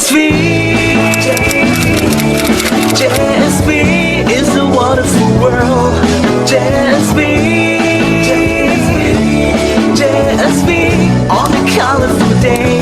Just me. Is a wonderful world. Just me. Just on a colorful day.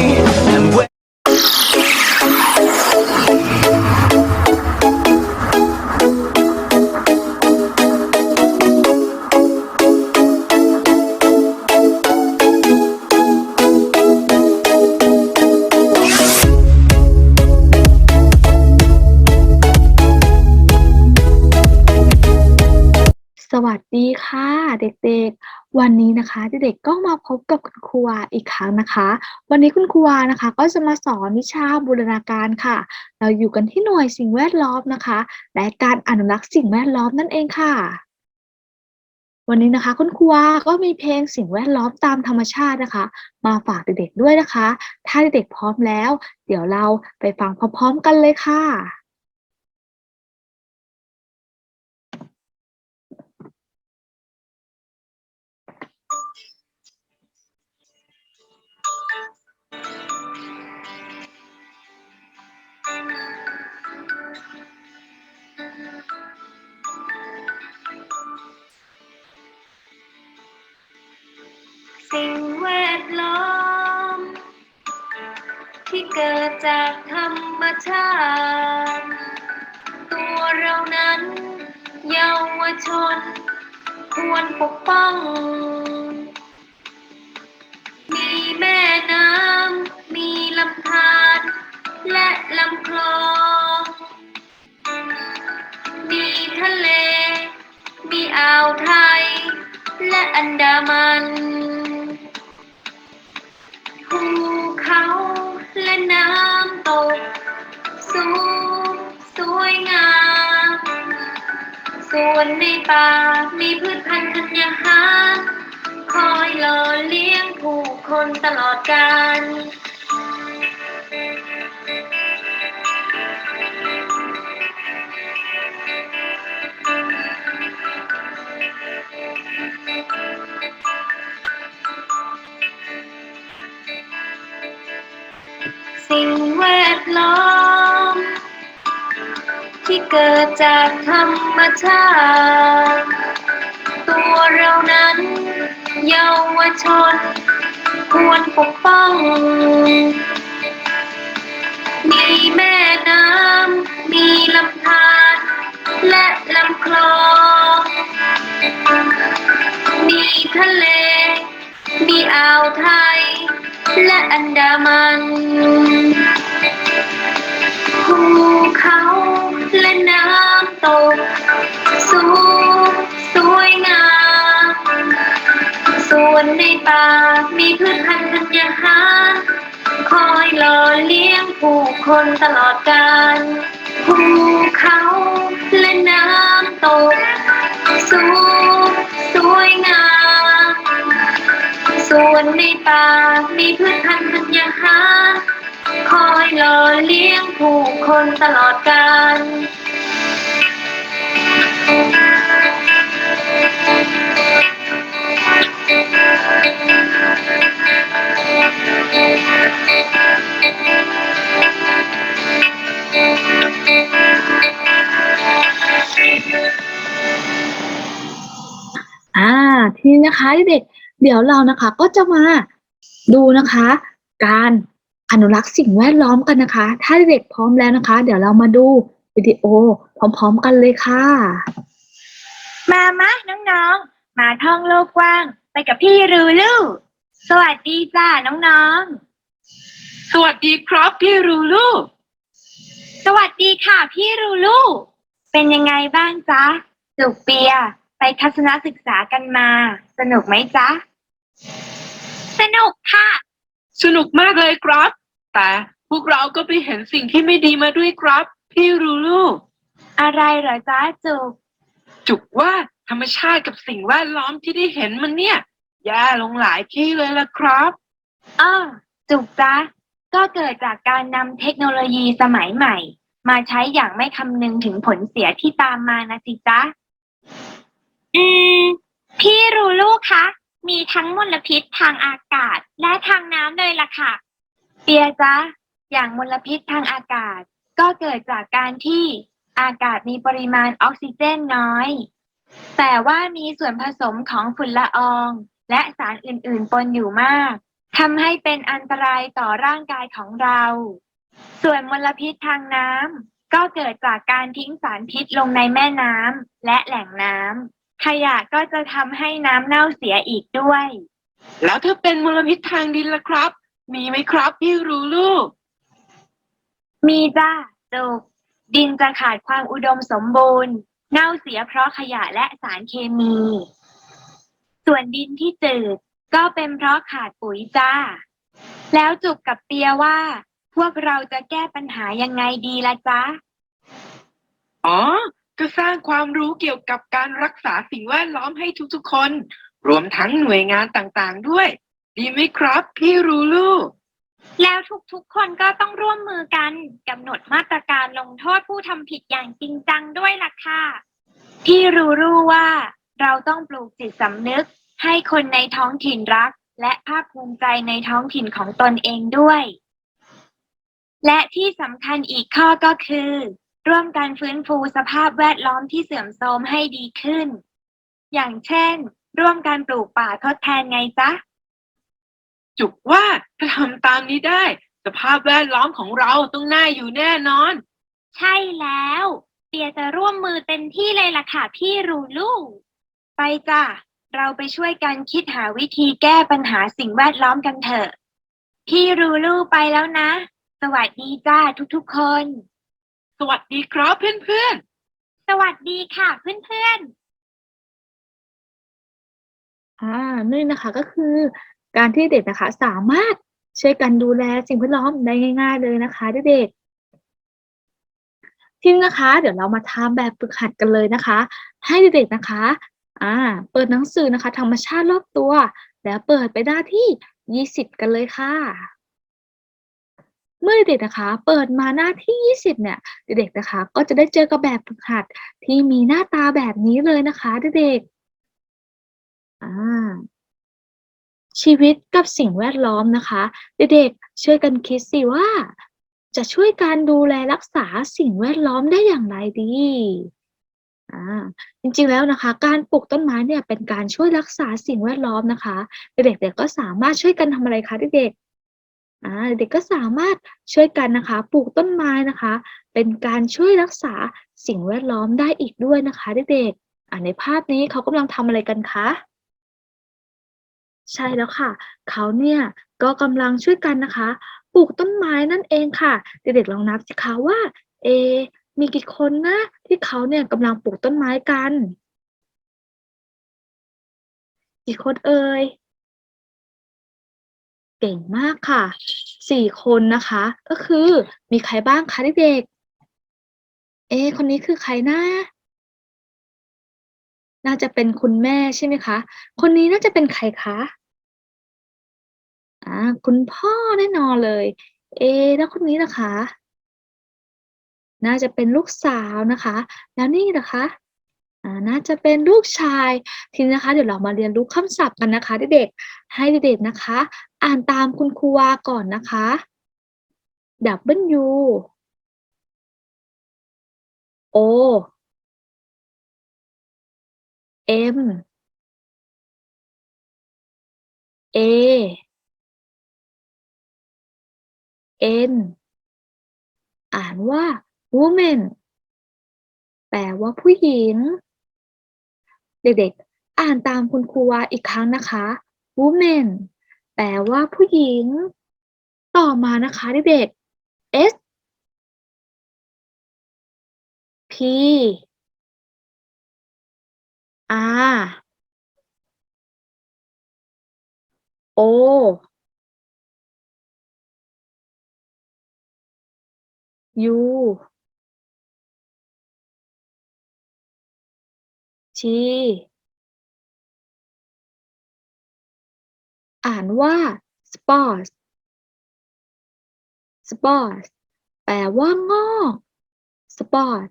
วันนี้นะคะเด็กๆก็มาพบกับคุณครูวาอีกครั้งนะคะ วันนี้คุณครูวานะคะ ก็จะมาสอนวิชาบูรณาการค่ะ เราอยู่กันที่หน่วยสิ่งแวดล้อมนะคะ และการอนุรักษ์สิ่งแวดล้อมนั่นเองค่ะ วันนี้นะคะคุณครูวาก็มีเพลงสิ่งแวดล้อมตามธรรมชาตินะคะ มาฝากเด็กๆด้วยนะคะ ถ้าเด็กๆพร้อมแล้ว เดี๋ยวเราไปฟังพร้อมๆกันเลยค่ะ สิ่งแวดล้อม ที่เกิดจากธรรมชาติ ตัวเรานั้นเยาวชน ควรปกป้อง มีแม่น้ำ มีลำธารและลำคลอง ทะเล มีอ่าวไทย และอันดามันภูเขาและน้ำตก สูงสวยงาม ส่วนในป่ามีพืชพันธุ์ธัญญาหาร คอยหล่อเลี้ยงผู้คนตลอดกาล ดล้อม ที่เกิดจากธรรมชาติตัวเรานั้น เยาวชน ควรปกป้อง มีแม่น้ำ มีลำธารและลำคลอง มีทะเล มีอ่าวไทย และอันดามัน ภูเขาและน้ำตกสูงสวยงามส่วนในป่ามีพืชพันธุ์ธัญหารคอยหล่อเลี้ยงผู้คนตลอดกาลภูเขาและน้ำตกสูงสวยงามส่วนในป่ามีพืชพันธุ์ธัญหาร คอยหล่อเลี้ยงผู้คนตลอดกาลอ่าทีนี้นะคะเด็กเดี๋ยวเรานะคะก็จะมาดูนะคะ การ อนุรักษ์สิ่งแวดล้อมกันนะคะ ถ้าเด็กๆพร้อมแล้วนะคะ เดี๋ยวเรามาดูวิดีโอพร้อมๆกันเลยค่ะ มามะน้องๆ มาท่องโลกกว้าง ไปกับพี่รูลูสวัสดีจ้าน้องๆ สวัสดีครับพี่รูลูสวัสดีค่ะพี่รูลูเป็นยังไงบ้างจ๊ะสุกเปีย ไปทัศนศึกษากันมา สนุกไหมจ๊ะ สนุกค่ะ สนุกมากเลยครับ แต่พวกเราก็ไปเห็นสิ่งที่ไม่ดีมาด้วยครับ พี่รูลูอะไรเหรอจ๊ะจุก จุกว่าธรรมชาติกับสิ่งแวดล้อมที่ได้เห็นมันเนี่ยแย่ลงหลายที่เลยล่ะครับอ้อจุกจ๊ะก็เกิดจากการนำเทคโนโลยีสมัยใหม่ มาใช้อย่างไม่คำนึงถึงผลเสียที่ตามมานะสิจ๊ะ อืม พี่รู้ลูกคะ มีทั้งมลพิษทางอากาศและทางน้ำเลยล่ะค่ะ เปียจ๊ะ อย่างมลพิษทางอากาศ ก็เกิดจากการที่อากาศมีปริมาณออกซิเจนน้อย แต่ว่ามีส่วนผสมของฝุ่นละออง และสารอื่นๆปนอยู่มากทำให้เป็นอันตรายต่อร่างกายของเรา ส่วนมลพิษทางน้ำก็เกิดจากการทิ้งสารพิษลงในแม่น้ำและแหล่งน้ำขยะก็จะทำให้น้ำเน่าเสียอีกด้วย แล้วถ้าเป็นมลพิษทางดินล่ะครับ มีไหมครับพี่รู้ลูก มีจ้าจุกดินจะขาดความอุดมสมบูรณ์ เน่าเสียเพราะขยะและสารเคมี ส่วนดินที่จืดก็เป็นเพราะขาดปุ๋ยจ้า แล้วจุกกับเปียว่า พวกเราจะแก้ปัญหายังไงดีละจ๊ะ อ๋อ ก็สร้างความรู้เกี่ยวกับการรักษาสิ่งแวดล้อมให้ทุกๆคน รวมทั้งหน่วยงานต่างๆด้วย ดีไหมครับ พี่รู้ลูก แล้วทุกๆ คนก็ต้องร่วมมือกันกำหนดมาตรการลงโทษผู้ทำผิดอย่างจริงจังด้วยล่ะค่ะที่รู้รู้ว่า เราต้องปลูกจิตสำนึก ให้คนในท้องถิ่นรัก และภาคภูมิใจในท้องถิ่นของตนเองด้วย และที่สำคัญอีกข้อก็คือ ร่วมกันฟื้นฟูสภาพแวดล้อมที่เสื่อมโทรมให้ดีขึ้น อย่างเช่น ร่วมกันปลูกป่าทดแทนไงจ๊ะ จุกว่าถ้าทำตามนี้ได้ สภาพแวดล้อมของเราต้องน่าอยู่แน่นอน ใช่แล้ว เปียจะร่วมมือเต็มที่เลยล่ะค่ะพี่รูลูไปจ้ะ เราไปช่วยกันคิดหาวิธีแก้ปัญหาสิ่งแวดล้อมกันเถอะ พี่รูลูไปแล้วนะ สวัสดีจ้าทุกๆคน สวัสดีครับเพื่อนๆสวัสดีค่ะเพื่อนๆ อ่านี่นะคะก็คือ การที่เด็กนะคะสามารถช่วยกันดูแลสิ่งแวดล้อมได้ง่าย ๆ เลยนะคะเด็กๆทีนี้นะคะ เดี๋ยวเรามาทำแบบฝึกหัดกันเลยนะคะ ให้เด็กๆนะคะอ่าเปิดหนังสือนะคะ ธรรมชาติรอบตัว แล้วเปิดไปหน้าที่ยี่สิบกันเลยค่ะ เมื่อเด็กๆนะคะ เปิดมาหน้าที่ยี่สิบเนี่ย เด็กๆนะคะ ก็จะได้เจอกับแบบฝึกหัดที่มีหน้าตาแบบนี้เลยนะคะเด็กๆอ่า ชีวิตกับสิ่งแวดล้อมนะคะ เด็กๆช่วยกันคิดสิว่า จะช่วยการดูแลรักษาสิ่งแวดล้อมได้อย่างไรดีอ่าจริงๆแล้วนะคะ การปลูกต้นไม้เนี่ยเป็นการช่วยรักษาสิ่งแวดล้อมนะคะ เด็กๆก็สามารถช่วยกันทำอะไรคะเด็กๆเด็กๆก็สามารถช่วยกันนะคะ ปลูกต้นไม้นะคะ เป็นการช่วยรักษาสิ่งแวดล้อมได้อีกด้วยนะคะเด็กๆในภาพนี้เขากำลังทำอะไรกันคะ ใช่แล้วค่ะ เขาเนี่ยก็กำลังช่วยกันนะคะ ปลูกต้นไม้นั่นเองค่ะ เด็กๆลองนับสิคะว่า เอ มีกี่คนนะ ที่เขาเนี่ยกำลังปลูกต้นไม้กัน กี่คนเอ่ยเก่งมากค่ะสี่คนนะคะ ก็คือมีใครบ้างคะเด็กๆเอ คนนี้คือใครนะน่าจะเป็นคุณแม่ใช่ไหมคะ คนนี้น่าจะเป็นใครคะ อ่าคุณพ่อแน่นอนเลย เอะแล้วคนนี้ล่ะคะ น่าจะเป็นลูกสาวนะคะ แล้วนี่ล่ะคะ อ่า น่าจะเป็นลูกชาย ทีนี้นะคะ เดี๋ยวเรามาเรียนรู้คำศัพท์กันนะคะเด็ก ๆ ให้เด็ก ๆ นะคะ อ่านตามคุณครูวาก่อนนะคะ W O M A N อ่านว่า woman แปลว่าผู้หญิง เด็กๆ อ่านตามคุณครูวาอีกครั้งนะคะ woman แปลว่าผู้หญิง ต่อมานะคะเด็กๆ S P R O U T อ่านว่า sports sports แปลว่างอก sport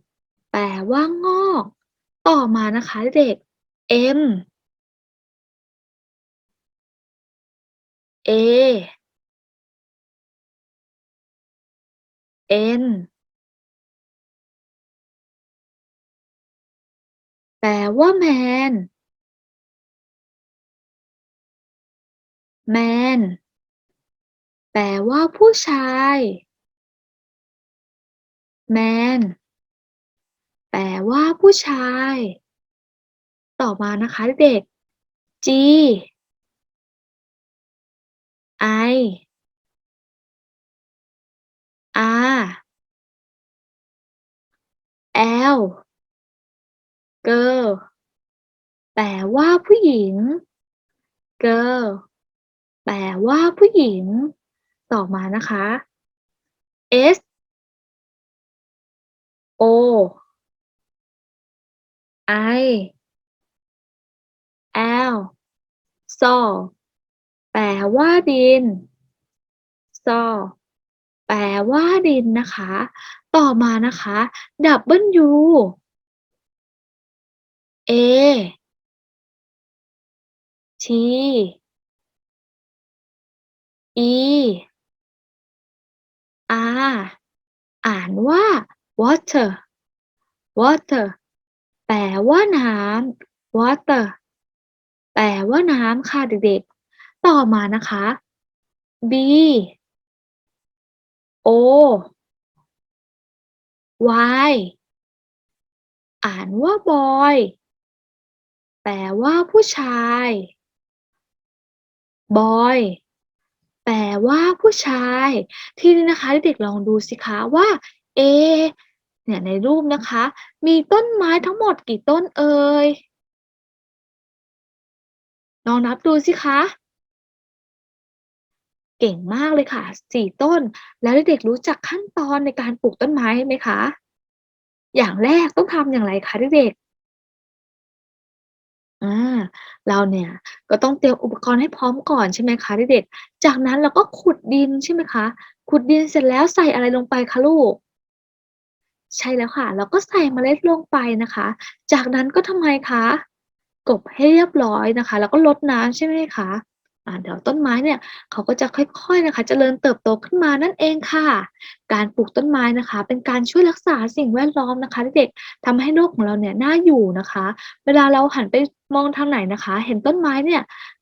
แปลว่างอก ต่อมานะคะเด็ก M A N แปลว่าแมน แมน แปลว่าผู้ชาย แมน แปลว่าผู้ชาย ต่อมานะคะเด็ก G I R L girl แปลว่าผู้หญิง girl แปลว่าผู้หญิง ต่อมานะคะ S O I L soil แปลว่าดิน soil แปลว่าดินนะคะ ต่อมานะคะ W A T E R อ่านว่า water water แปลว่าน้ำ water แปลว่าน้ำค่ะเด็กๆ ต่อมานะคะ B O Y อ่านว่า boy แปลว่าผู้ชาย boy แปลว่าผู้ชาย ที่นี้นะคะเด็กๆลองดูสิคะว่า A เนี่ยในรูปนะคะ มีต้นไม้ทั้งหมดกี่ต้นเอ่ยลองนับดูสิคะ เก่งมากเลยค่ะสี่ต้น แล้วเด็กๆรู้จักขั้นตอนในการปลูกต้นไม้ไหมคะ อย่างแรกต้องทำอย่างไรคะเด็กๆอ่าเราเนี่ยก็ต้องเตรียมอุปกรณ์ให้พร้อมก่อนใช่ไหมคะเด็กๆจากนั้นเราก็ขุดดินใช่ไหมคะ ขุดดินเสร็จแล้วใส่อะไรลงไปคะลูก ใช่แล้วค่ะ เราก็ใส่เมล็ดลงไปนะคะ จากนั้นก็ทำไงคะกบให้เรียบร้อยนะคะ แล้วก็รดน้ำใช่ไหมคะ เดี๋ยวต้นไม้เนี่ยเขาก็จะค่อยๆนะคะเจริญเติบโตขึ้นมานั่นเองค่ะ การปลูกต้นไม้นะคะ เป็นการช่วยรักษาสิ่งแวดล้อมนะคะเด็กๆทำให้โลกของเราเนี่ยน่าอยู่นะคะ เวลาเราหันไปมองทางไหนนะคะ เห็นต้นไม้เนี่ย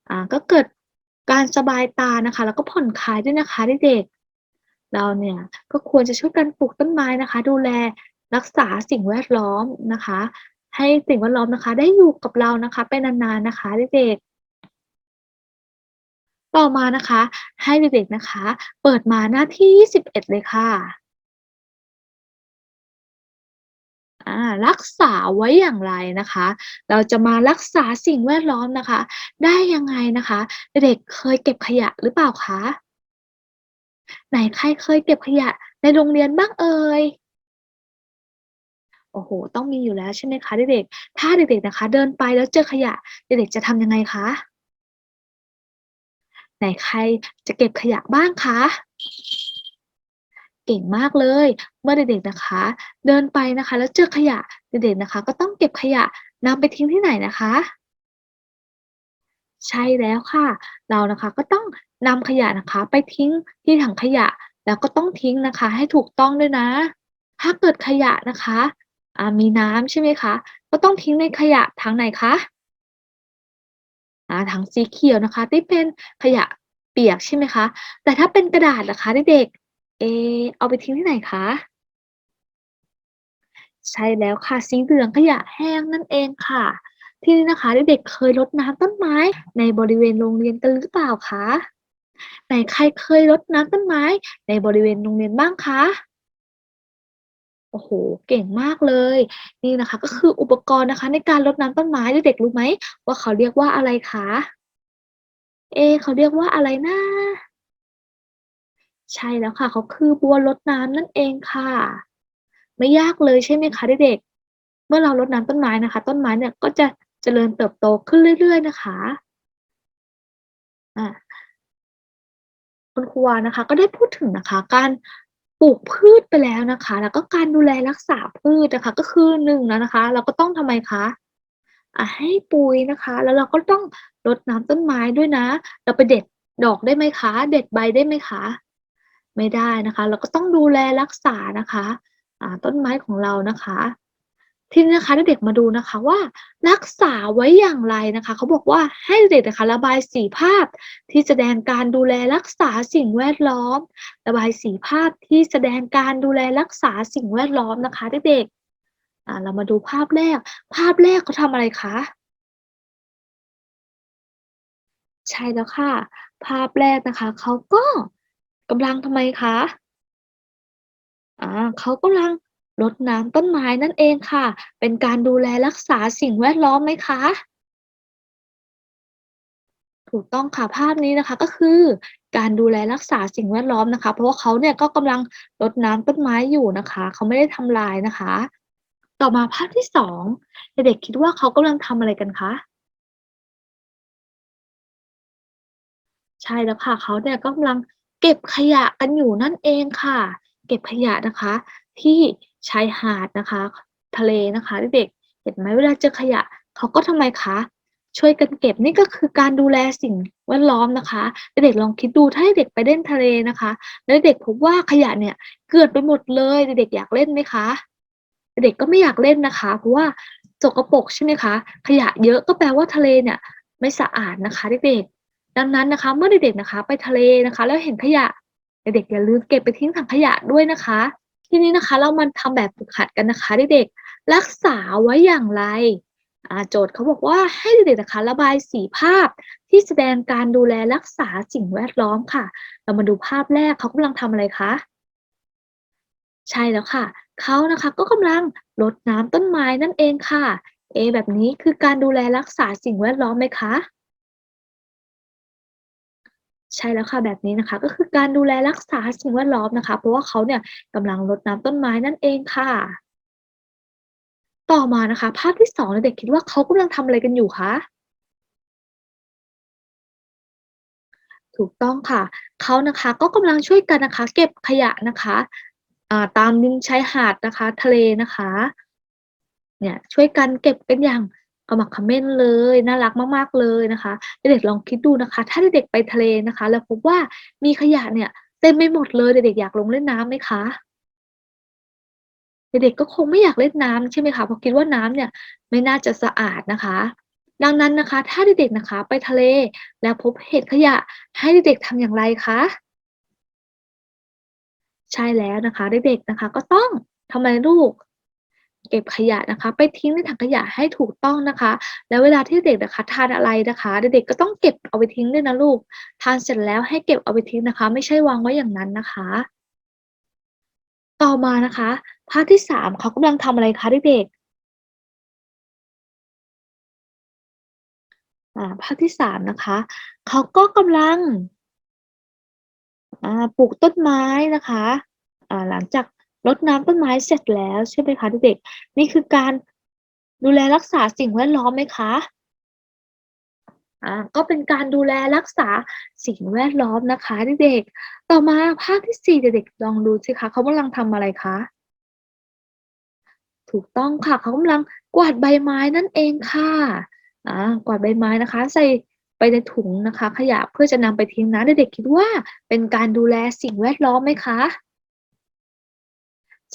อ่าก็เกิดการสบายตานะคะ แล้วก็ผ่อนคลายด้วยนะคะเด็กๆเราเนี่ยก็ควรจะช่วยกันปลูกต้นไม้นะคะ ดูแลรักษาสิ่งแวดล้อมนะคะ ให้สิ่งแวดล้อมนะคะ ได้อยู่กับเรานะคะ ไปนานๆนะคะเด็กๆ ต่อมานะคะ ให้เด็กๆนะคะ เปิดมาหน้าที่ 21 เลยค่ะรักษาไว้อย่างไรนะคะ เราจะมารักษาสิ่งแวดล้อมนะคะ ได้ยังไงนะคะ เด็กเคยเก็บขยะหรือเปล่าคะ ไหนใครเคยเก็บขยะในโรงเรียนบ้างเอ่ย โอ้โฮต้องมีอยู่แล้วใช่ไหมคะเด็กๆ ถ้าเด็กๆนะคะ เดินไปแล้วเจอขยะ เด็กๆจะทำยังไงคะ? ไหนใครจะเก็บขยะบ้างคะ?เก่งมากเลย เมื่อเด็กๆนะคะ เดินไปนะคะ แล้วเจอขยะเด็กๆนะคะ ก็ต้องเก็บขยะนำไปทิ้งที่ไหนนะคะ?ใช่แล้วค่ะ เรานะคะก็ต้องนำขยะนะคะ ไปทิ้งที่ถังขยะ แล้วก็ต้องทิ้งนะคะ ให้ถูกต้องด้วยนะ ถ้าเกิดขยะนะคะมีน้ำใช่ไหมคะ ก็ต้องทิ้งในขยะถังไหนคะ? อ่าถังสีเขียวนะคะ ที่เป็นขยะเปียกใช่ไหมคะ แต่ถ้าเป็นกระดาษล่ะคะเด็กๆเอ เอาไปทิ้งที่ไหนคะ?ใช่แล้วค่ะสีเหลืองขยะแห้งนั่นเองค่ะ ที่นี้นะคะเด็กๆเคยรดน้ำต้นไม้ ในบริเวณโรงเรียนกันหรือเปล่าคะ?ไหนใครเคยรดน้ำต้นไม้ ในบริเวณโรงเรียนบ้างคะ? โอ้โฮเก่งมากเลย นี่นะคะ ก็คืออุปกรณ์นะคะ ในการรดน้ำต้นไม้เด็กๆรู้ไหมว่าเขาเรียกว่าอะไรคะ?เอ เขาเรียกว่าอะไรนะ?ใช่แล้วค่ะ เขาคือบัวรดน้ำนั่นเองค่ะ ไม่ยากเลยใช่ไหมคะเด็กๆเมื่อเรารดน้ำต้นไม้นะคะ ต้นไม้เนี่ยก็จะเจริญเติบโตขึ้นเรื่อย ๆ นะคะอาคุณครูวานะคะ ก็ได้พูดถึงนะคะ การ ปลูกพืชไปแล้วนะคะ แล้วก็การดูแลรักษาพืชนะคะ ก็คือหนึ่งแล้วนะคะ เราก็ต้องทำไมคะ?อะให้ปุ๋ยนะคะ แล้วเราก็ต้องรดน้ำต้นไม้ด้วยนะ เราไปเด็ดดอกได้ไหมคะ?เด็ดใบได้ไหมคะ?ไม่ได้นะคะ เราก็ต้องดูแลรักษานะคะ อ่าต้นไม้ของเรานะคะ ทีนี้นะคะเด็กๆมาดูนะคะว่า รักษาไว้อย่างไรนะคะเขาบอกว่าให้เด็กนะคะระบายสีภาพที่แสดงการดูแลรักษาสิ่งแวดล้อม ระบายสีภาพที่แสดงการดูแลรักษาสิ่งแวดล้อมนะคะเด็กๆอ่าเรามาดูภาพแรก ภาพแรกเขาทำอะไรคะใช่แล้วค่ะ ภาพแรกนะคะเขาก็กำลังทำไมคะอ่าเขากำลัง รดน้ำต้นไม้นั่นเองค่ะ เป็นการดูแลรักษาสิ่งแวดล้อมไหมคะ ถูกต้องค่ะภาพนี้นะคะก็คือ การดูแลรักษาสิ่งแวดล้อมนะคะ เพราะว่าเขาเนี่ยก็กำลังรดน้ำต้นไม้อยู่นะคะ เขาไม่ได้ทำลายนะคะ ต่อมาภาพที่สองเด็กๆคิดว่าเขากำลังทำอะไรกันคะใช่แล้วค่ะเขาเนี่ยก็กำลังเก็บขยะกันอยู่นั่นเองค่ะ เก็บขยะนะคะ ที่ ชายหาดนะคะ ทะเลนะคะเด็กๆเห็นไหมเวลาเจอขยะเขาก็ทำไมคะช่วยกันเก็บนี่ก็คือการดูแลสิ่งแวดล้อมนะคะเด็กลองคิดดูถ้าเด็กไปเล่นทะเลนะคะ แล้วเด็กพบว่าขยะเนี่ยเกลื่อนไปหมดเลยเด็กอยากเล่นไหมคะเด็กก็ไม่อยากเล่นนะคะ เพราะว่าสกปรกใช่ไหมคะ ขยะเยอะก็แปลว่าทะเลเนี่ยไม่สะอาดนะคะเด็กๆดังนั้นนะคะ เมื่อเด็กๆนะคะ ไปทะเลนะคะ แล้วเห็นขยะเด็กอย่าลืมเก็บไปทิ้งถังขยะด้วยนะคะ ทีนี้นะคะเรามาทำแบบฝึกหัดกันนะคะเด็กๆรักษาไว้อย่างไรอ่าโจทย์เขาบอกว่าให้เด็กๆนะคะระบายสีภาพที่แสดงการดูแลรักษาสิ่งแวดล้อมค่ะ เรามาดูภาพแรกเขากำลังทำอะไรคะใช่แล้วค่ะเขานะคะก็กำลังรดน้ำต้นไม้นั่นเองค่ะเอแบบนี้คือการดูแลรักษาสิ่งแวดล้อมไหมคะ ใช่แล้วค่ะแบบนี้นะคะ ก็คือการดูแลรักษาสิ่งแวดล้อมนะคะ เพราะว่าเขาเนี่ยกำลังรดน้ำต้นไม้นั่นเองค่ะ ต่อมานะคะ ภาพที่สองเด็กคิดว่าเขากำลังทำอะไรกันอยู่คะถูกต้องค่ะ เขานะคะก็กำลังช่วยกันนะคะ เก็บขยะนะคะตามริมชายหาดนะคะ ทะเลนะคะ เนี่ยช่วยกันเก็บกันอย่าง ขมักเขม้นเลย น่ารักมากๆเลยนะคะ เด็กๆลองคิดดูนะคะ ถ้าเด็กๆไปทะเลนะคะ แล้วพบว่ามีขยะเนี่ยเต็มไปหมดเลยเด็กๆอยากลงเล่นน้ำไหมคะเด็กๆก็คงไม่อยากเล่นน้ำใช่ไหมคะเพราะคิดว่าน้ำเนี่ยไม่น่าจะสะอาดนะคะ ดังนั้นนะคะ ถ้าเด็กๆนะคะ ไปทะเลแล้วพบเห็นขยะให้เด็กๆทำอย่างไรคะใช่แล้วนะคะเด็กๆนะคะ ก็ต้องทำไมลูก เก็บขยะนะคะ ไปทิ้งในถังขยะให้ถูกต้องนะคะ แล้วเวลาที่เด็กนะคะทานอะไรนะคะเด็กๆก็ต้องเก็บเอาไปทิ้งด้วยนะลูก ทานเสร็จแล้วให้เก็บเอาไปทิ้งนะคะ ไม่ใช่วางไว้อย่างนั้นนะคะ ต่อมานะคะภาพที่สามเขากำลังทำอะไรคะเด็กๆอ่าภาพที่สามนะคะเขาก็กำลังปลูกต้นไม้นะคะหลังจาก รดน้ำต้นไม้เสร็จแล้วใช่ไหมคะเด็กๆนี่คือการดูแลรักษาสิ่งแวดล้อมไหมคะอ่าก็เป็นการดูแลรักษาสิ่งแวดล้อมนะคะเด็กๆต่อมาภาพที่สี่เด็กๆลองดูสิคะเขากำลังทำอะไรคะถูกต้องค่ะเขากำลังกวาดใบไม้นั่นเองค่ะอ่ากวาดใบไม้นะคะ ใส่ไปในถุงนะคะ ขยะเพื่อจะนำไปทิ้งนะเด็กๆคิดว่าเป็นการดูแลสิ่งแวดล้อมไหมคะ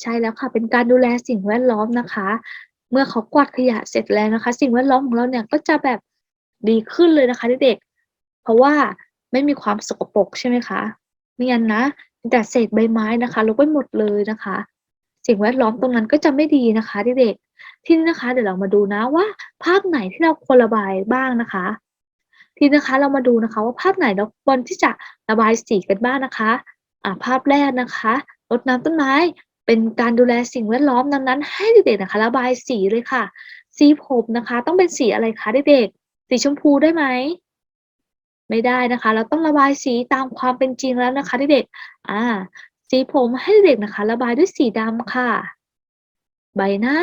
ใช่แล้วค่ะ เป็นการดูแลสิ่งแวดล้อมนะคะ เมื่อเขากวาดขยะเสร็จแล้วนะคะ สิ่งแวดล้อมของเราเนี่ยก็จะแบบดีขึ้นเลยนะคะเด็กๆเพราะว่าไม่มีความสกปรกใช่ไหมคะไม่งั้นนะแต่เศษใบไม้นะคะลกไปหมดเลยนะคะ สิ่งแวดล้อมตรงนั้นก็จะไม่ดีนะคะเด็กๆที่นี่นะคะ เดี๋ยวเรามาดูนะว่า ภาพไหนที่เราควรระบายบ้างนะคะ ทีนี้นะคะเรามาดูนะคะว่าภาพไหนเราควรที่จะระบายสีกันบ้างนะคะอ่าภาพแรกนะคะรดน้ำต้นไม้ เป็นการดูแลสิ่งแวดล้อมดังนั้น ให้เด็กๆนะคะระบายสีเลยค่ะ สีผมนะคะ ต้องเป็นสีอะไรคะเด็กๆสีชมพูได้ไหมไม่ได้นะคะ เราต้องระบายสีตามความเป็นจริงแล้วนะคะเด็กๆอ่า สีผมให้เด็กนะคะ ระบายด้วยสีดำค่ะ ใบหน้า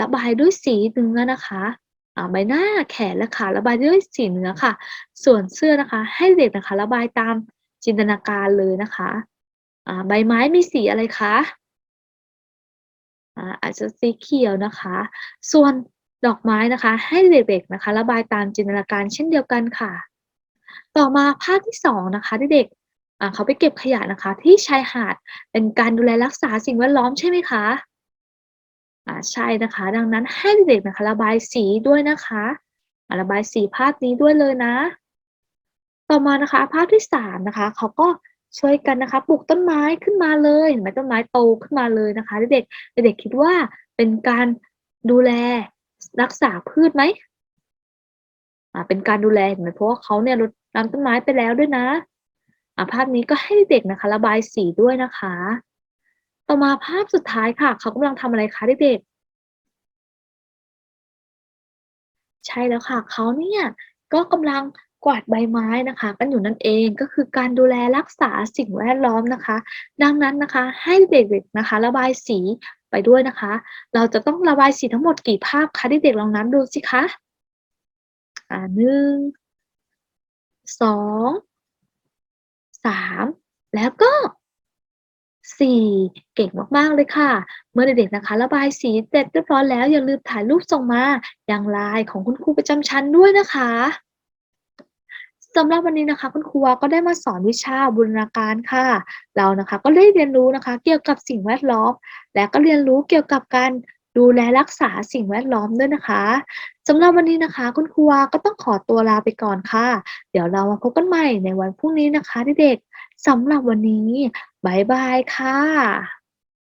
ระบายด้วยสีเนื้อนะคะอ่าใบหน้าแขนและขาระบายด้วยสีเนื้อค่ะ ส่วนเสื้อนะคะ ให้เด็กนะคะ ระบายตามจินตนาการเลยนะคะอ่าใบไม้มีสีอะไรคะ อาจจะสีเขียวนะคะ ส่วนดอกไม้นะคะ ให้เด็กๆนะคะ ระบายตามจินตนาการเช่นเดียวกันค่ะ ต่อมาภาพที่สองนะคะเด็กอ่าเขาไปเก็บขยะนะคะ ที่ชายหาดเป็นการดูแลรักษาสิ่งแวดล้อมใช่ไหมคะอ่าใช่นะคะ ดังนั้นให้เด็กๆนะคะ ระบายสีด้วยนะคะระบายสีภาพนี้ด้วยเลยนะ ต่อมานะคะ ภาพที่สามนะคะเขาก็ ช่วยกันนะคะ ปลูกต้นไม้ขึ้นมาเลยเห็นไหมต้นไม้โตขึ้นมาเลยนะคะ เด็กเด็กคิดว่าเป็นการดูแลรักษาพืชไหมอ่าเป็นการดูแลเห็นไหมเพราะว่าเขาเนี่ยรดน้ำต้นไม้ไปแล้วด้วยนะอ่าภาพนี้ก็ให้เด็กนะคะ ระบายสีด้วยนะคะ ต่อมาภาพสุดท้ายค่ะ เขากำลังทำอะไรคะเด็กใช่แล้วค่ะเขาเนี่ยก็กำลัง กวาดใบไม้นะคะกันอยู่นั่นเองก็คือการดูแลรักษาสิ่งแวดล้อมนะคะ ดังนั้นนะคะให้เด็กๆนะคะ ระบายสีไปด้วยนะคะ เราจะต้องระบายสีทั้งหมดกี่ภาพคะเด็กๆลองนับดูสิคะอ่าหนึ่งสองสามแล้วก็สี่เก่งมากๆเลยค่ะ เมื่อเด็กๆนะคะ ระบายสีเสร็จเรียบร้อยแล้วอย่าลืมถ่ายรูปส่งมาอย่างไลน์ของคุณครูประจำชั้นด้วยนะคะ สำหรับวันนี้นะคะคุณครูวก็ได้มาสอนวิชาบูรณาการค่ะ เรานะคะก็ได้เรียนรู้นะคะ เกี่ยวกับสิ่งแวดล้อม และก็เรียนรู้เกี่ยวกับการดูแลรักษาสิ่งแวดล้อมด้วยนะคะสำหรับวันนี้นะคะ คุณครูวก็ต้องขอตัวลาไปก่อนค่ะ เดี๋ยวเรามาพบกันใหม่ในวันพรุ่งนี้นะคะเด็กๆสำหรับวันนี้บ๊ายบายค่ะ